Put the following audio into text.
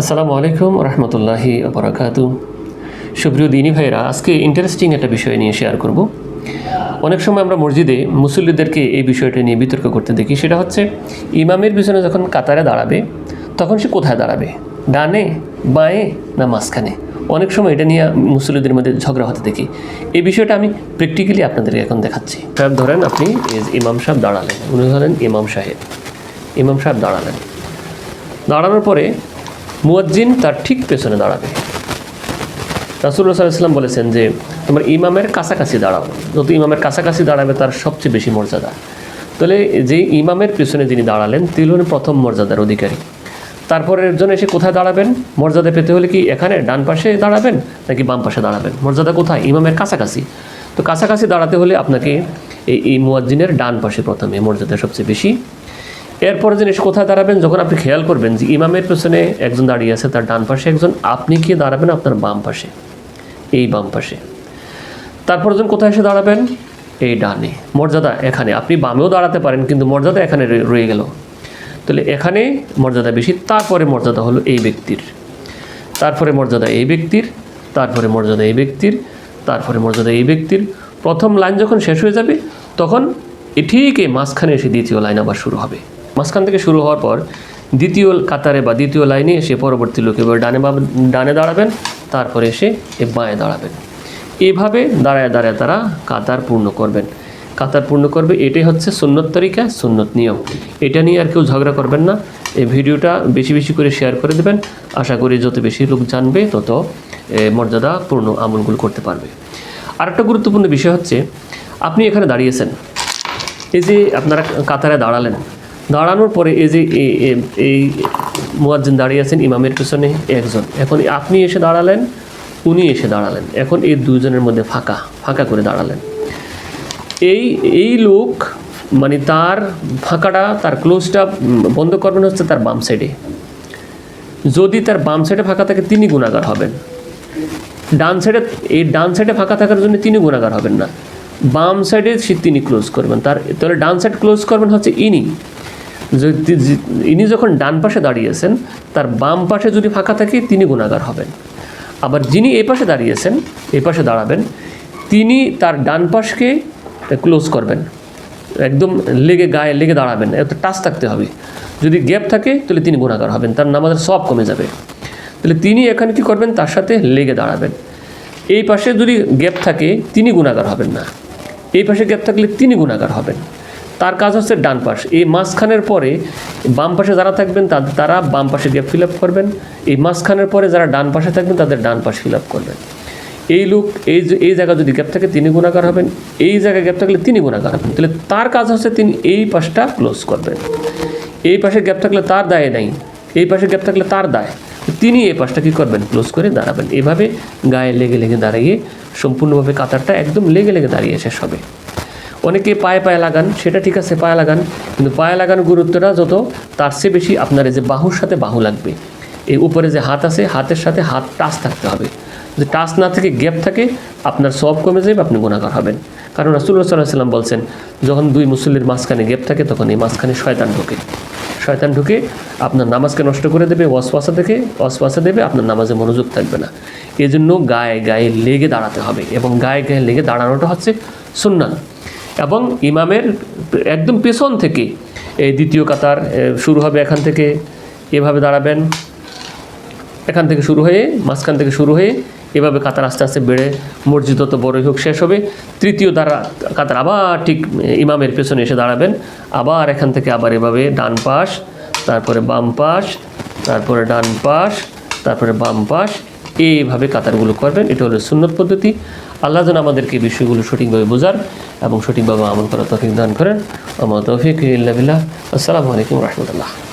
আসসালামু আলাইকুম রহমতুল্লাহি আবরাকাতু সুপ্রিয় দিনী ভাইরা আজকে ইন্টারেস্টিং একটা বিষয় নিয়ে শেয়ার করব। অনেক সময় আমরা মসজিদে মুসল্লিদেরকে এই বিষয়টা নিয়ে বিতর্ক করতে দেখি। সেটা হচ্ছে, ইমামের পিছনে যখন কাতারে দাঁড়াবে, তখন সে কোথায় দাঁড়াবে? ডানে, বাঁয়ে না মাঝখানে? অনেক সময় এটা নিয়ে মুসল্লিদের মধ্যে ঝগড়া হতে দেখি। এই বিষয়টা আমি প্র্যাকটিক্যালি আপনাদেরকে এখন দেখাচ্ছি। সাহেব ধরেন আপনি ইমাম সাহেব দাঁড়ালেন, উনি ধরেন ইমাম সাহেব। ইমাম সাহেব দাঁড়ালেন। দাঁড়ানোর পরে মুয়াজ্জিন তার ঠিক পেছনে দাঁড়াবে। রাসুল্লাহ সাল্লাম বলেছেন যে, তোমার ইমামের কাছাকাছি দাঁড়াও। যত ইমামের কাছাকাছি দাঁড়াবে, তার সবচেয়ে বেশি মর্যাদা। তাহলে যে ইমামের পেছনে যিনি দাঁড়ালেন, তিনি হলেন প্রথম মর্যাদার অধিকারী। তারপরে একজন এসে কোথায় দাঁড়াবেন? মর্যাদা পেতে হলে কি এখানে ডান পাশে দাঁড়াবেন, নাকি বাম পাশে দাঁড়াবেন? মর্যাদা কোথায়? ইমামের কাছাকাছি। তো কাছাকাছি দাঁড়াতে হলে আপনাকে এই মুয়াজ্জিনের ডান পাশে প্রথমে মর্যাদা সবচেয়ে বেশি এরপরে জিনিস কোথায় দাঁড়াবেন, যখন আপনি খেয়াল করবেন যে ইমামের পেছনে একজন দাঁড়িয়ে আছে, তার ডান পাশে একজন, আপনি কি দাঁড়াবেন আপনার বাম পাশে? এই বাম পাশে। তারপর যখন কোথায় এসে দাঁড়াবেন? এই ডানে। মর্যাদা এখানে। আপনি বামেও দাঁড়াতে পারেন, কিন্তু মর্যাদা এখানে রয়ে- গেল। তাহলে এখানে মর্যাদা বেশি, তারপরে মর্যাদা হলো এই ব্যক্তির। তারপরে মর্যাদা এই ব্যক্তির, তারপরে মর্যাদা এই ব্যক্তির, তারপরে মর্যাদা এই ব্যক্তির। প্রথম লাইন যখন শেষ হয়ে যাবে, তখন ঠিক এই মাঝখানে এসে দ্বিতীয় লাইন আবার শুরু হবে। মাঝখান থেকে শুরু হওয়ার পর দ্বিতীয় কাতারে বা দ্বিতীয় লাইনে এসে পরবর্তী লোক এবার ডানে বা ডানে দাঁড়াবেন তারপরে এসে এ বাঁয়ে দাঁড়াবেন। এভাবে দাঁড়ায় দাঁড়ায় তারা কাতার পূর্ণ করবেন। কাতার পূর্ণ করবে এটাই হচ্ছে সুন্নত তরিকা সুন্নত নিয়ম। এটা নিয়ে আর কেউ ঝগড়া করবেন না। এই ভিডিওটা বেশি বেশি করে শেয়ার করে দেবেন। আশা করি যত বেশি লোক জানবে তত এ, মর্যাদা পূর্ণ আমলগুলো করতে পারবে। আরেকটা গুরুত্বপূর্ণ বিষয় হচ্ছে আপনি এখানে দাঁড়িয়েছেন। এই যে আপনারা কাতারে দাঁড়ালেন দাঁড়ানোর পরে এই যে এই- মুয়াজ্জিন দাঁড়িয়ে আছেন ইমামের পেছনে একজন। এখন আপনি এসে দাঁড়ালেন, উনি এসে দাঁড়ালেন। এখন এই দুজনের মধ্যে ফাঁকা ফাঁকা করে দাঁড়ালেন। এই এই লোক মানে তার ফাঁকাটা, তার ক্লোজটা বন্ধ করবেন হচ্ছে তার বাম সাইডে যদি তার বাম সাইডে ফাঁকা থাকে, তিনি গুণাগার হবেন। ডান সাইডে এই ডান সাইডে ফাঁকা থাকার জন্য তিনি গুণাগার হবেন না। বাম সাইডে তিনি ক্লোজ করবেন। তার, তাহলে ডান সাইড ক্লোজ করবেন হচ্ছে ইনি। ইনি যখন ডান পাশে দাঁড়িয়েছেন, তার বাম পাশে যদি ফাঁকা থাকে, তিনি গুণাগার হবেন। আবার যিনি এই পাশে দাঁড়িয়েছেন, এই পাশে দাঁড়াবেন, তিনি তার ডান পাশকে ক্লোজ করবেন। একদম লেগে গায়ে লেগে দাঁড়াবেন, এত টাচ থাকতে হবে। যদি গ্যাপ থাকে, তাহলে তিনি গুণাগার হবেন, তার নামাজের সব কমে যাবে। তাহলে তিনি এখানে কি করবেন? তার সাথে লেগে দাঁড়াবেন। এই পাশে যদি গ্যাপ থাকে, তিনি গুণাগার হবেন না। এই পাশে গ্যাপ থাকলে তিনি গুণাগার হবেন। তার কাজ হচ্ছে ডান পাশ। এই মাঝখানের পরে বাম পাশে যারা থাকবেন তাদের তারা বাম পাশে গ্যাপ ফিল আপ করবেন। এই মাঝখানের পরে যারা ডান পাশে থাকবেন, তাদের ডান পাশ ফিল আপ করবেন। এই লোক, এই এই জায়গা যদি গ্যাপ থাকে, তিনি গুণাগার হবেন। এই জায়গায় গ্যাপ থাকলে তিনি গুণাগার হবেন। তাহলে তার কাজ হচ্ছে তিনি এই পাশটা ক্লোজ করবেন। এই পাশে গ্যাপ থাকলে তার দায় নাই। এই পাশে গ্যাপ থাকলে তার দায়। তিনি এই পাশটা কী করবেন? ক্লোজ করে দাঁড়াবেন। এভাবে গায়ে লেগে লেগে দাঁড়িয়ে সম্পূর্ণভাবে কাতারটা একদম লেগে লেগে দাঁড়িয়ে শেষ হবে। অনেকে পায়ে পায়ে লাগান, সেটা ঠিক আছে, পায়ে লাগান, কিন্তু পায়ে লাগানোর গুরুত্বটা যত, তার চেয়ে বেশি আপনার এই যে বাহুর সাথে বাহু লাগবে। এই উপরে যে হাত আছে, হাতের সাথে হাত টাচ থাকতে হবে। যদি টাচ না থেকে, গ্যাপ থাকে, আপনার সব কমে যাবে, আপনি গুণাগার হবেন। কারণ রাসুল্লাহ সাল্লাহ সাল্লাম বলছেন, যখন দুই মুসল্লির মাঝখানে গ্যাপ থাকে, তখন এই মাঝখানে শয়তান ঢোকে। শয়তান ঢুকে, আপনার নামাজকে নষ্ট করে দেবে, ওয়াসওয়াসা থেকে, ওয়াসওয়াসা দেবে, আপনার নামাজে মনোযোগ থাকবে না। এজন্য গায়ে গায়ে লেগে দাঁড়াতে হবে এবং গায়ে গায়ে লেগে দাঁড়ানোটা হচ্ছে সুন্নাত। এবং ইমামের একদম পেছন থেকে এই দ্বিতীয় কাতার শুরু হবে এখান থেকে, এভাবে দাঁড়াবেন। এখান থেকে শুরু হয়ে, মাঝখান থেকে শুরু হয়ে, এভাবে কাতার আস্তে আস্তে বেড়ে, মসজিদ যত বড়ই হোক শেষ হবে। তৃতীয় দ্বারা কাতার আবার ঠিক ইমামের পেছনে এসে দাঁড়াবেন। আবার এখান থেকে আবার এভাবে ডান পাশ, তারপরে বাম পাশ, তারপরে ডান পাশ, তারপরে বাম পাশ, এইভাবে কাতারগুলো করবেন। এটা হলো সুন্নত পদ্ধতি। আল্লাহ যেন আমাদেরকে বিষয়গুলো সঠিকভাবে বোঝার এবং সঠিকভাবে আমল করার তফিক দান করেন। আমার তফিক আসসালামু আলাইকুম রহমতুল্লাহ।